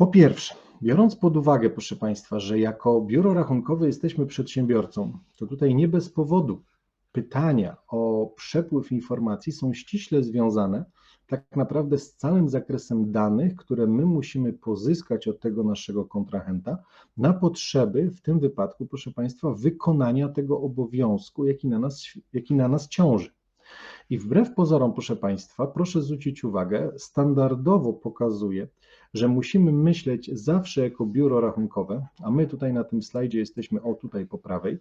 Po pierwsze, biorąc pod uwagę, proszę Państwa, że jako biuro rachunkowe jesteśmy przedsiębiorcą, to tutaj nie bez powodu pytania o przepływ informacji są ściśle związane tak naprawdę z całym zakresem danych, które my musimy pozyskać od tego naszego kontrahenta na potrzeby, w tym wypadku, proszę Państwa, wykonania tego obowiązku, jaki na nas, jaki na nas ciąży. I wbrew pozorom, proszę Państwa, proszę zwrócić uwagę, standardowo pokazuje, że musimy myśleć zawsze jako biuro rachunkowe, a my tutaj na tym slajdzie jesteśmy, o tutaj po prawej,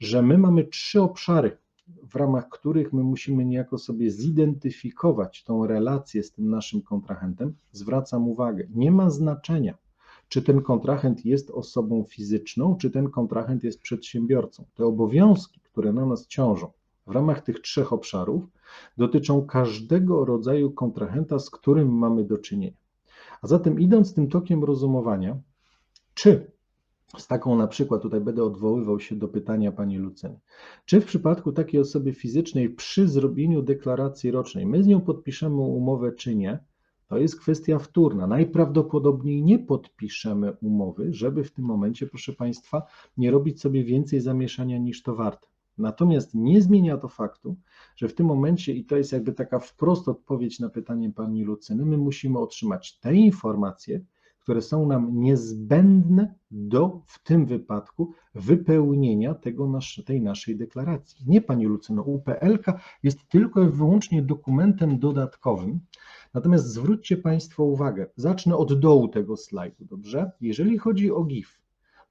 że my mamy trzy obszary, w ramach których my musimy niejako sobie zidentyfikować tą relację z tym naszym kontrahentem. Zwracam uwagę, nie ma znaczenia, czy ten kontrahent jest osobą fizyczną, czy ten kontrahent jest przedsiębiorcą. Te obowiązki, które na nas ciążą w ramach tych trzech obszarów, dotyczą każdego rodzaju kontrahenta, z którym mamy do czynienia. A zatem, idąc tym tokiem rozumowania, czy z taką na przykład, tutaj będę odwoływał się do pytania pani Lucyny. Czy w przypadku takiej osoby fizycznej przy zrobieniu deklaracji rocznej my z nią podpiszemy umowę, czy nie? To jest kwestia wtórna. Najprawdopodobniej nie podpiszemy umowy, żeby w tym momencie, proszę Państwa, nie robić sobie więcej zamieszania niż to warte. Natomiast nie zmienia to faktu, że w tym momencie, i to jest jakby taka wprost odpowiedź na pytanie pani Lucyny, my musimy otrzymać te informacje, które są nam niezbędne do, w tym wypadku, wypełnienia tego nasz, tej naszej deklaracji. Nie, Pani Lucyno, UPLK jest tylko i wyłącznie dokumentem dodatkowym, natomiast zwróćcie Państwo uwagę, zacznę od dołu tego slajdu, dobrze? Jeżeli chodzi o GIF,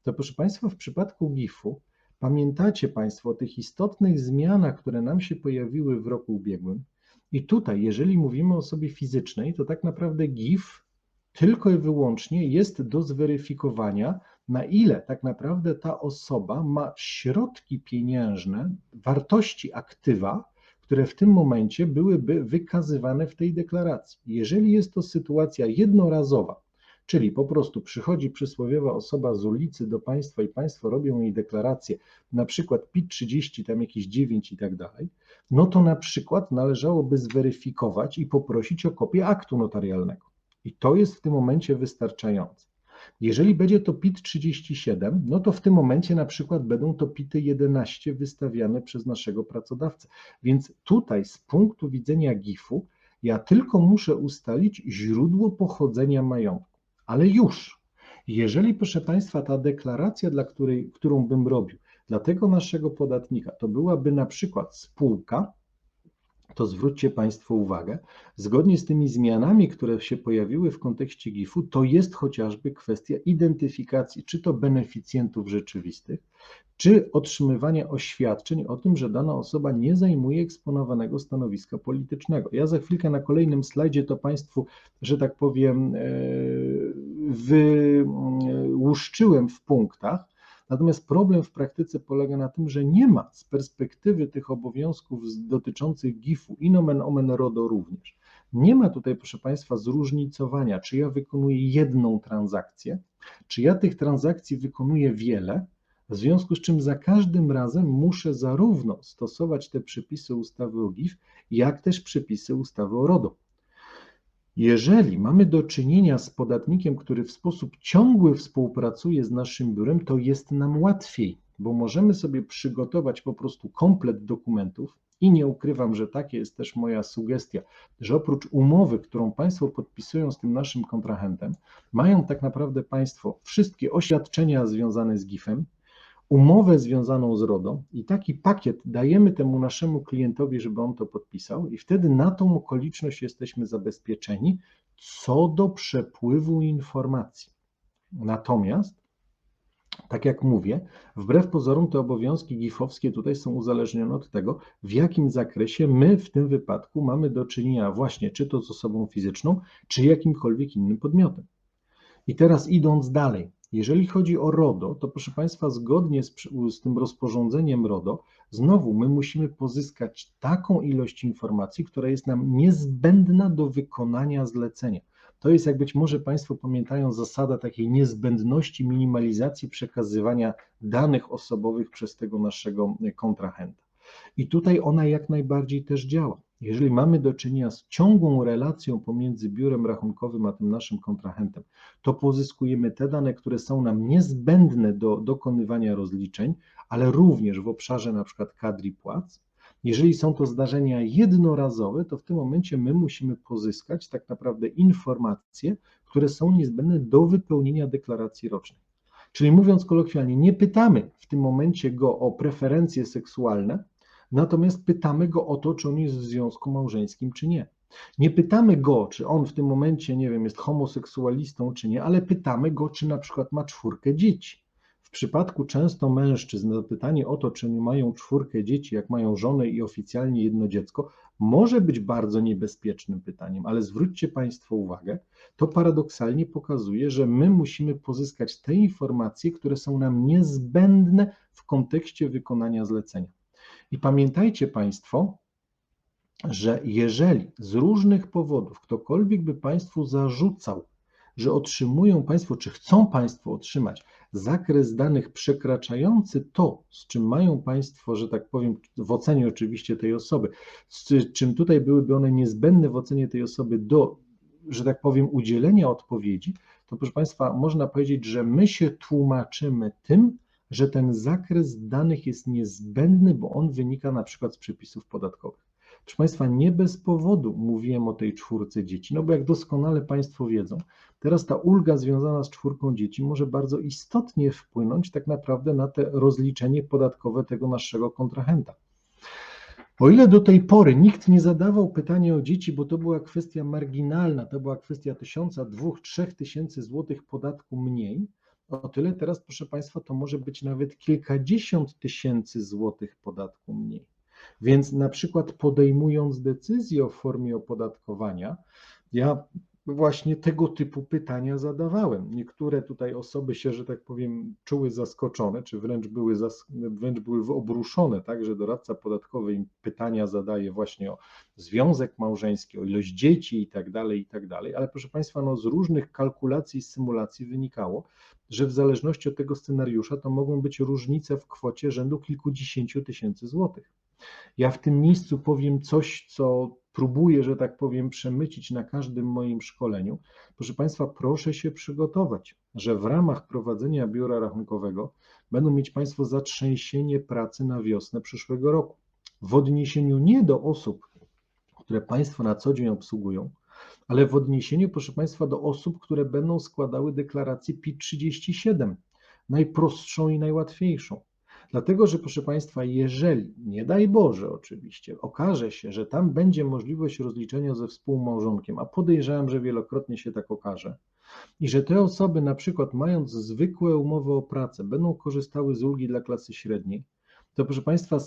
to proszę Państwa, w przypadku GIF-u pamiętacie Państwo o tych istotnych zmianach, które nam się pojawiły w roku ubiegłym i tutaj, jeżeli mówimy o osobie fizycznej, to tak naprawdę GIF tylko i wyłącznie jest do zweryfikowania, na ile tak naprawdę ta osoba ma środki pieniężne, wartości aktywa, które w tym momencie byłyby wykazywane w tej deklaracji. Jeżeli jest to sytuacja jednorazowa, czyli po prostu przychodzi przysłowiowa osoba z ulicy do państwa i państwo robią jej deklarację, na przykład PIT 30, tam jakieś 9 i tak dalej, no to na przykład należałoby zweryfikować i poprosić o kopię aktu notarialnego. I to jest w tym momencie wystarczające. Jeżeli będzie to PIT 37, no to w tym momencie na przykład będą to PITy 11 wystawiane przez naszego pracodawcę. Więc tutaj z punktu widzenia GIF-u ja tylko muszę ustalić źródło pochodzenia majątku. Ale już, jeżeli proszę Państwa ta deklaracja, dla której, którą bym robił dla tego naszego podatnika, to byłaby na przykład spółka, to zwróćcie Państwo uwagę, zgodnie z tymi zmianami, które się pojawiły w kontekście GIF-u, to jest chociażby kwestia identyfikacji, czy to beneficjentów rzeczywistych, czy otrzymywania oświadczeń o tym, że dana osoba nie zajmuje eksponowanego stanowiska politycznego. Ja za chwilkę na kolejnym slajdzie to Państwu, że tak powiem, e, wyłuszczyłem w punktach, Natomiast problem w praktyce polega na tym, że nie ma z perspektywy tych obowiązków dotyczących GIF-u i nomen omen RODO również. Nie ma tutaj, proszę Państwa, zróżnicowania, czy ja wykonuję jedną transakcję, czy ja tych transakcji wykonuję wiele, w związku z czym za każdym razem muszę zarówno stosować te przepisy ustawy o GIF, jak też przepisy ustawy o RODO. Jeżeli mamy do czynienia z podatnikiem, który w sposób ciągły współpracuje z naszym biurem, to jest nam łatwiej, bo możemy sobie przygotować po prostu komplet dokumentów i nie ukrywam, że takie jest też moja sugestia, że oprócz umowy, którą Państwo podpisują z tym naszym kontrahentem, mają tak naprawdę Państwo wszystkie oświadczenia związane z GIF-em, umowę związaną z RODO i taki pakiet dajemy temu naszemu klientowi, żeby on to podpisał, i wtedy na tą okoliczność jesteśmy zabezpieczeni co do przepływu informacji. Natomiast, tak jak mówię, wbrew pozorom te obowiązki GIF-owskie tutaj są uzależnione od tego, w jakim zakresie my w tym wypadku mamy do czynienia właśnie czy to z osobą fizyczną, czy jakimkolwiek innym podmiotem. I teraz idąc dalej, jeżeli chodzi o RODO, to proszę Państwa, zgodnie z, z, tym rozporządzeniem RODO, znowu my musimy pozyskać taką ilość informacji, która jest nam niezbędna do wykonania zlecenia. To jest, jak być może Państwo pamiętają, zasada takiej niezbędności minimalizacji przekazywania danych osobowych przez tego naszego kontrahenta. I tutaj ona jak najbardziej też działa. Jeżeli mamy do czynienia z ciągłą relacją pomiędzy biurem rachunkowym a tym naszym kontrahentem, to pozyskujemy te dane, które są nam niezbędne do dokonywania rozliczeń, ale również w obszarze na przykład kadr i płac. Jeżeli są to zdarzenia jednorazowe, to w tym momencie my musimy pozyskać tak naprawdę informacje, które są niezbędne do wypełnienia deklaracji rocznej. Czyli mówiąc kolokwialnie, nie pytamy w tym momencie go o preferencje seksualne, natomiast pytamy go o to, czy on jest w związku małżeńskim, czy nie. Nie pytamy go, czy on w tym momencie, nie wiem, jest homoseksualistą, czy nie, ale pytamy go, czy na przykład ma czwórkę dzieci. W przypadku często mężczyzn na pytanie o to, czy nie mają czwórkę dzieci, jak mają żonę i oficjalnie jedno dziecko, może być bardzo niebezpiecznym pytaniem, ale zwróćcie Państwo uwagę, to paradoksalnie pokazuje, że my musimy pozyskać te informacje, które są nam niezbędne w kontekście wykonania zlecenia. I pamiętajcie Państwo, że jeżeli z różnych powodów ktokolwiek by Państwu zarzucał, że otrzymują Państwo, czy chcą Państwo otrzymać zakres danych przekraczający to, z czym mają Państwo, że tak powiem, w ocenie oczywiście tej osoby, z czym tutaj byłyby one niezbędne w ocenie tej osoby do, że tak powiem, udzielenia odpowiedzi, to proszę Państwa, można powiedzieć, że my się tłumaczymy tym, że ten zakres danych jest niezbędny, bo on wynika na przykład z przepisów podatkowych. Proszę Państwa, nie bez powodu mówiłem o tej czwórce dzieci, no bo jak doskonale Państwo wiedzą, teraz ta ulga związana z czwórką dzieci może bardzo istotnie wpłynąć tak naprawdę na te rozliczenie podatkowe tego naszego kontrahenta. O ile do tej pory nikt nie zadawał pytania o dzieci, bo to była kwestia marginalna, to była kwestia tysiąca, dwóch, trzech tysięcy złotych podatku mniej, o tyle teraz, proszę Państwa, to może być nawet kilkadziesiąt tysięcy złotych podatku mniej. Więc na przykład podejmując decyzję o formie opodatkowania, ja właśnie tego typu pytania zadawałem. Niektóre tutaj osoby się, że tak powiem, czuły zaskoczone, czy wręcz były, wręcz były obruszone, tak, że doradca podatkowy im pytania zadaje właśnie o związek małżeński, o ilość dzieci i tak dalej, i tak dalej. Ale proszę Państwa, no z różnych kalkulacji i symulacji wynikało, że w zależności od tego scenariusza to mogą być różnice w kwocie rzędu kilkudziesięciu tysięcy złotych. Ja w tym miejscu powiem coś, co próbuję, że tak powiem, przemycić na każdym moim szkoleniu. Proszę Państwa, proszę się przygotować, że w ramach prowadzenia biura rachunkowego będą mieć Państwo zatrzęsienie pracy na wiosnę przyszłego roku. W odniesieniu nie do osób, które Państwo na co dzień obsługują, ale w odniesieniu, proszę Państwa, do osób, które będą składały deklarację PIT 37, najprostszą i najłatwiejszą. Dlatego, że proszę Państwa, jeżeli, nie daj Boże oczywiście, okaże się, że tam będzie możliwość rozliczenia ze współmałżonkiem, a podejrzewam, że wielokrotnie się tak okaże, i że te osoby, na przykład mając zwykłe umowy o pracę, będą korzystały z ulgi dla klasy średniej, to proszę Państwa,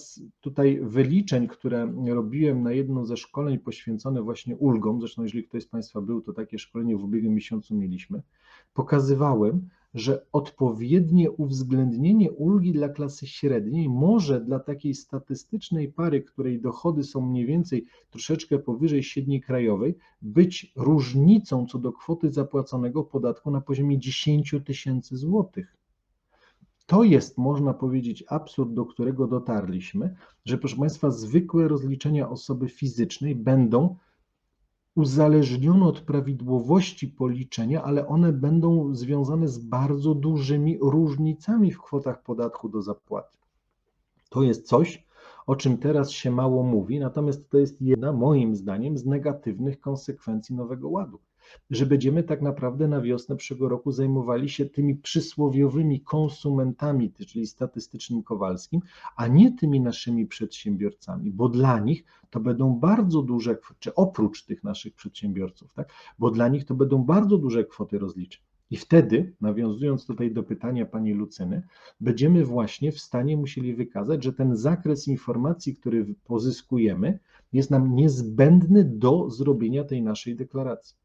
tutaj wyliczeń, które robiłem na jedno ze szkoleń poświęcone właśnie ulgom, zresztą jeżeli ktoś z Państwa był, to takie szkolenie w ubiegłym miesiącu mieliśmy, pokazywałem, że odpowiednie uwzględnienie ulgi dla klasy średniej może dla takiej statystycznej pary, której dochody są mniej więcej troszeczkę powyżej średniej krajowej, być różnicą co do kwoty zapłaconego podatku na poziomie 10 tysięcy złotych. To jest, można powiedzieć, absurd, do którego dotarliśmy, że proszę Państwa, zwykłe rozliczenia osoby fizycznej będą uzależnione od prawidłowości policzenia, ale one będą związane z bardzo dużymi różnicami w kwotach podatku do zapłaty. To jest coś, o czym teraz się mało mówi, natomiast to jest jedna, moim zdaniem, z negatywnych konsekwencji Nowego Ładu że będziemy tak naprawdę na wiosnę przyszłego roku zajmowali się tymi przysłowiowymi konsumentami, czyli statystycznym Kowalskim, a nie tymi naszymi przedsiębiorcami, bo dla nich to będą bardzo duże, czy oprócz tych naszych przedsiębiorców, tak, bo dla nich to będą bardzo duże kwoty rozliczeń. I wtedy, nawiązując tutaj do pytania pani Lucyny, będziemy właśnie w stanie musieli wykazać, że ten zakres informacji, który pozyskujemy, jest nam niezbędny do zrobienia tej naszej deklaracji.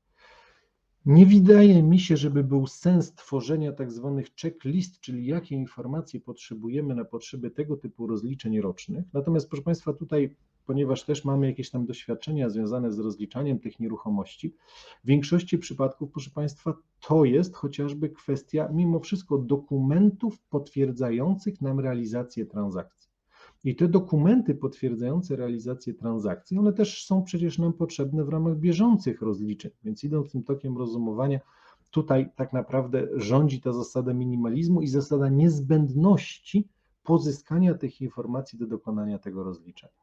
Nie wydaje mi się, żeby był sens tworzenia tak zwanych checklist, czyli jakie informacje potrzebujemy na potrzeby tego typu rozliczeń rocznych. Natomiast, proszę Państwa, tutaj, ponieważ też mamy jakieś tam doświadczenia związane z rozliczaniem tych nieruchomości, w większości przypadków, proszę Państwa, to jest chociażby kwestia, mimo wszystko, dokumentów potwierdzających nam realizację transakcji. I te dokumenty potwierdzające realizację transakcji, one też są przecież nam potrzebne w ramach bieżących rozliczeń. Więc idąc tym tokiem rozumowania, tutaj tak naprawdę rządzi ta zasada minimalizmu i zasada niezbędności pozyskania tych informacji do dokonania tego rozliczenia.